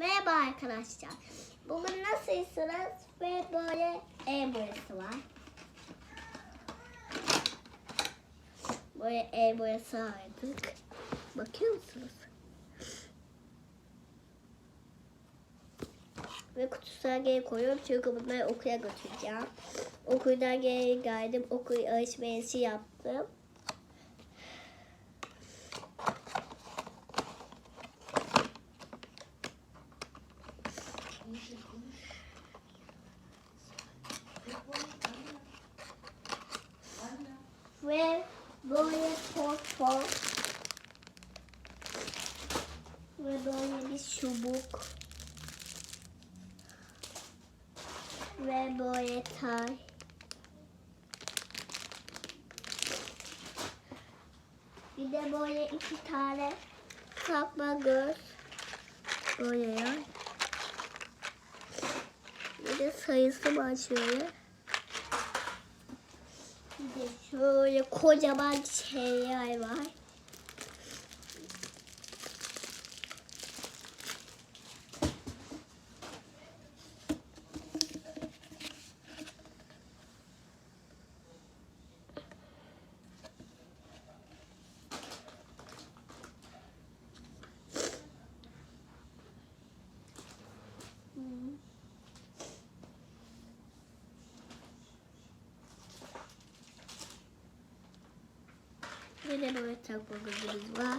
Merhaba arkadaşlar. Bugün nasılsınız? Ve böyle el boyası var. Böyle el boyası aldık. Bakıyor musunuz? Ve kutusuna geri koyuyorum çünkü bunları okula götüreceğim. Okuldan geri geldim. Okul alışverişi yaptım. Ve böyle pop. Ve böyle bir çubuk. Ve böyle tay. Bir de böyle iki tane takma göz. Böyle ya. Bir de sayısı var. Şöyle kocaman şeyler var. Bir de böyle takma gözümüz var.